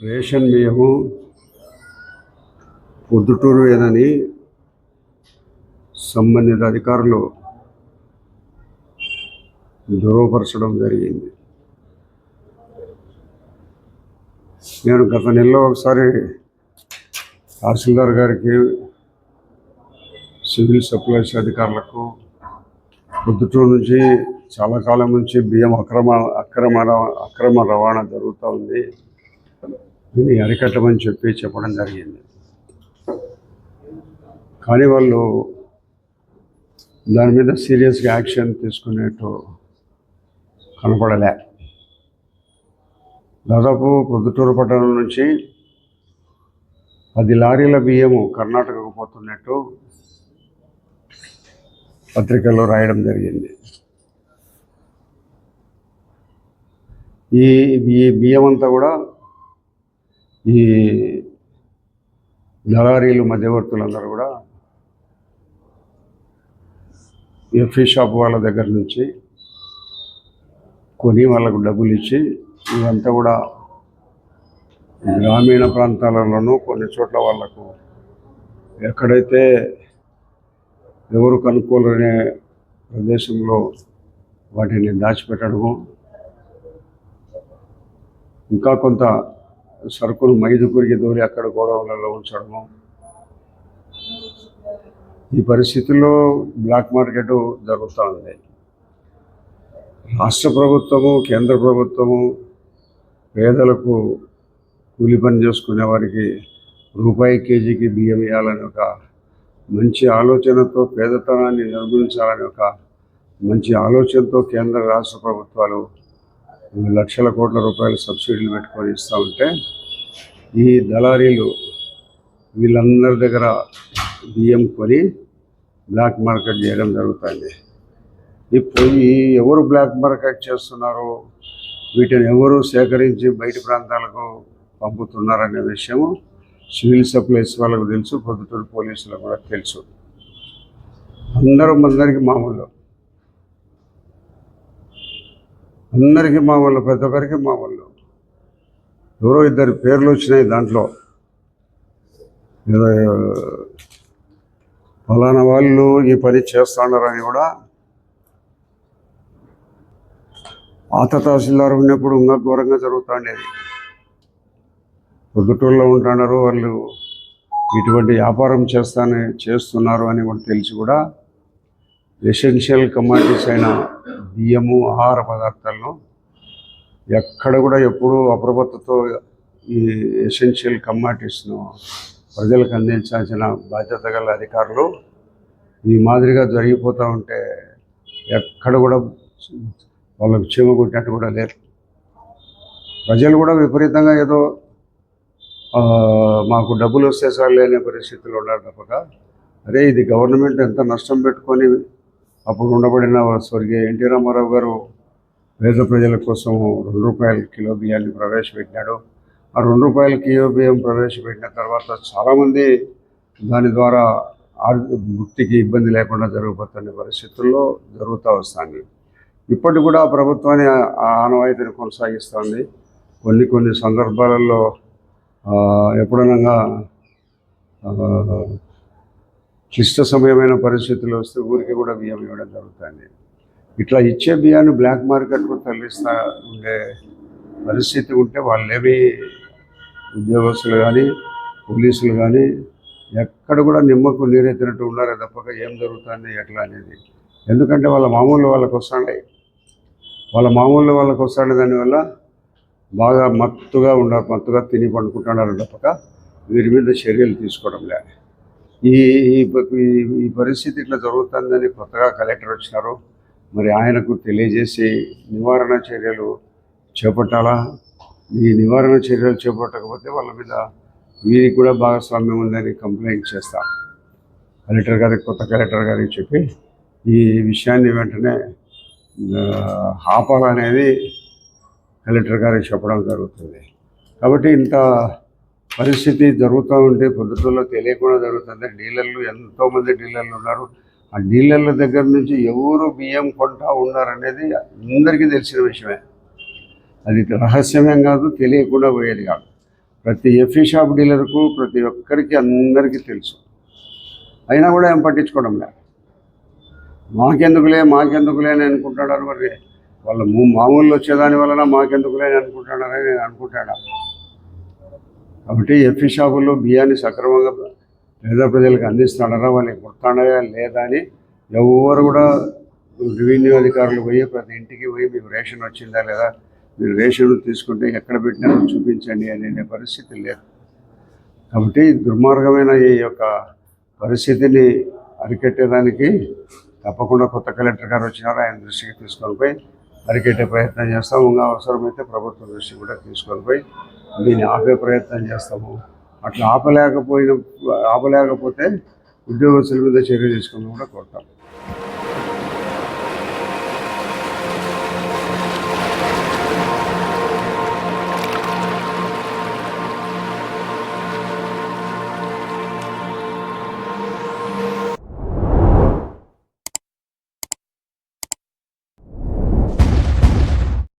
Ration బియ్యము పొద్దుటూరు ఏదని సంబంధిత అధికారులు ధృవపరచడం జరిగింది. నేను గత నెలలో ఒకసారి తహసీల్దార్ గారికి సివిల్ సప్లైస్ అధికారులకు పొద్దుటూరు నుంచి చాలా కాలం నుంచి బియ్యం అక్రమ అక్రమ అక్రమ రవాణా జరుగుతూ ఉంది. దీన్ని అరికట్టమని చెప్పి చెప్పడం జరిగింది. కానీ వాళ్ళు దాని మీద సీరియస్గా యాక్షన్ తీసుకునేట్టు కనపడలే. దాదాపు పొద్దుటూరు పట్టణం నుంచి పది లారీల బియ్యము కర్ణాటకకు పోతున్నట్టు పత్రికల్లో రాయడం జరిగింది. ఈ ఈ బియ్యం అంతా కూడా ఈ దళారీలు మధ్యవర్తులందరూ కూడా ఎఫ్ఈ షాప్ వాళ్ళ దగ్గర నుంచి కొని వాళ్ళకు డబ్బులు ఇచ్చి ఇవంతా కూడా గ్రామీణ ప్రాంతాలలోనూ కొన్ని చోట్ల వాళ్ళకు ఎక్కడైతే ఎవరు కనుక్కోలేనే ప్రదేశంలో వాటిని దాచిపెట్టడము ఇంకా కొంత సరుకులు మైదుకూరికి దూరి అక్కడ గోడౌన్లలో ఉంచడము. ఈ పరిస్థితుల్లో బ్లాక్ మార్కెట్ జరుగుతూ ఉంది. రాష్ట్ర ప్రభుత్వము కేంద్ర ప్రభుత్వము పేదలకు కూలి పని చేసుకునే వారికి రూపాయి కేజీకి బియ్యం ఇవ్వాలని ఒక మంచి ఆలోచనతో పేదతనాన్ని నిర్మూలించాలని ఒక మంచి ఆలోచనతో కేంద్ర రాష్ట్ర ప్రభుత్వాలు లక్షల కోట్ల రూపాయల సబ్సిడీలు పెట్టుకొని ఇస్తూ ఉంటే ఈ దళారీలు వీళ్ళందరి దగ్గర బియ్యం కొని బ్లాక్ మార్కెట్ చేయడం జరుగుతుంది. ఇప్పుడు ఈ ఎవరు బ్లాక్ మార్కెట్ చేస్తున్నారు వీటిని ఎవరు సేకరించి బయట ప్రాంతాలకు పంపుతున్నారనే విషయము సివిల్ సప్లైస్ వాళ్ళకు తెలుసు పొద్దుటూరు పోలీసులకు కూడా తెలుసు. అందరూ అందరికీ మామూలు అందరికీ మామూలు ప్రతి ఒక్కరికి మామూలు ఎవరో ఇద్దరు పేర్లు వచ్చినాయి దాంట్లో. ఏదో ఫలానా వాళ్ళు ఈ పని చేస్తున్నారని కూడా ఆత తహసీల్దార్ ఉన్నప్పుడు ఇంకా ఘోరంగా జరుగుతుండేది పొద్దుటూళ్ళలో ఉంటున్నారు వాళ్ళు ఇటువంటి వ్యాపారం చేస్తానే చేస్తున్నారు అని కూడా తెలిసి కూడా ఎసెన్షియల్ కమాడిటీస్ అయిన బియ్యము ఆహార పదార్థాలను ఎక్కడ కూడా ఎప్పుడూ అప్రమత్తతో ఈ ఎసెన్షియల్ కమ్మాటిస్ను ప్రజలకు అందించాల్సిన బాధ్యత గల అధికారులు ఈ మాదిరిగా జరిగిపోతూ ఉంటే ఎక్కడ కూడా వాళ్ళకు చీమ కొట్టినట్టు కూడా లేరు. ప్రజలు కూడా విపరీతంగా ఏదో మాకు డబ్బులు వస్తే చాలు అనే ఉన్నారు తప్పక. అరే ఇది గవర్నమెంట్ ఎంత నష్టం పెట్టుకొని అప్పుడు ఉండబడిన స్వర్గీయ ఎన్టీ రామారావు గారు పేద ప్రజల కోసం రెండు రూపాయల కిలో బియ్యాన్ని ప్రవేశపెట్టినాడు. ఆ రెండు రూపాయల కిలో బియ్యం ప్రవేశపెట్టిన తర్వాత చాలామంది దాని ద్వారా ఆర్థిక వృత్తికి ఇబ్బంది లేకుండా జరగబోతున్న పరిస్థితుల్లో జరుగుతూ వస్తుంది. ఇప్పటికి కూడా ప్రభుత్వాన్ని ఆ- ఆనవాయితీని కొనసాగిస్తుంది. కొన్ని కొన్ని సందర్భాలలో ఎప్పుడనగా క్లిష్ట సమయమైన పరిస్థితులు వస్తే ఊరికి కూడా బియ్యం ఇవ్వడం జరుగుతుంది. ఇట్లా ఇచ్చే బియ్యాన్ని బ్లాక్ మార్కెట్కు తరలిస్తా ఉండే పరిస్థితి ఉంటే వాళ్ళేమి ఉద్యోగస్తులు కానీ పోలీసులు కానీ ఎక్కడ కూడా నిమ్మకు నీరెత్తినట్టు ఉన్నారే తప్పక ఏం జరుగుతుంది ఎట్లా అనేది. ఎందుకంటే వాళ్ళ మామూలు వాళ్ళకి వస్తాయి వాళ్ళ మామూలు వాళ్ళకి వస్తాడు దానివల్ల బాగా మత్తుగా ఉండ మత్తుగా తిని పండుకుంటున్నారు తప్పక వీరి మీద చర్యలు తీసుకోవడం లే. ఈ ఈ- ఈ- ఈ పరిస్థితి ఇట్లా జరుగుతుందని కొత్తగా కలెక్టర్ వచ్చినారు. మరి ఆయనకు తెలియజేసి నివారణ చర్యలు చేపట్టాలా? ఈ నివారణ చర్యలు చేపట్టకపోతే వాళ్ళ మీద వీరికి కూడా భాగస్వామ్యం ఉందని కంప్లైంట్ చేస్తాం. కలెక్టర్ గారికి కొత్త కలెక్టర్ గారికి చెప్పి ఈ విషయాన్ని వెంటనే ఆపాలనేది కలెక్టర్ గారికి చెప్పడం జరుగుతుంది. కాబట్టి ఇంత పరిస్థితి జరుగుతూ ఉంటే పొద్దుటూరులో తెలియకుండా జరుగుతుంది. డీలర్లు ఎంతోమంది డీలర్లు ఉన్నారు. ఆ డీలర్ల దగ్గర నుంచి ఎవరు బియ్యం కొంటా ఉన్నారనేది అందరికీ తెలిసిన విషయమే. అది రహస్యమేం కాదు తెలియకుండా పోయేది కాదు. ప్రతి ఎఫీ షాప్ డీలర్కు ప్రతి ఒక్కరికి అందరికీ తెలుసు. అయినా కూడా ఏం పట్టించుకోవడం లేదు మాకెందుకులే మాకెందుకులే అని అనుకుంటాడారు మరి. వాళ్ళ మామూలు వచ్చేదాని వలన మాకెందుకులే అని నేను అనుకుంటాడా? కాబట్టి ఎఫీ షాపుల్లో బియ్యాన్ని సక్రమంగా పేద ప్రజలకు అందిస్తున్నారా వాళ్ళకి గుర్తున్నాయా లేదా అని ఎవరు కూడా రెవెన్యూ అధికారులు పోయి ప్రతి ఇంటికి పోయి మీకు రేషన్ వచ్చిందా లేదా మీరు రేషన్ తీసుకుంటే ఎక్కడ పెట్టినారో చూపించండి అనే పరిస్థితి లేదు. కాబట్టి దుర్మార్గమైన ఈ యొక్క పరిస్థితిని అరికట్టేదానికి తప్పకుండా కొత్త కలెక్టర్ గారు వచ్చినారు. ఆయన దృష్టికి తీసుకొని పోయి అరికట్టే ప్రయత్నం చేస్తాము ఇంకా అవసరమైతే ప్రభుత్వ దృష్టికి కూడా తీసుకొని పోయి దీన్ని ఆపే ప్రయత్నం చేస్తాము. అట్లా ఆపలేకపోయిన ఆపలేకపోతే ఉద్యోగస్తుల మీద చర్య తీసుకుని కూడా కోరుతాం.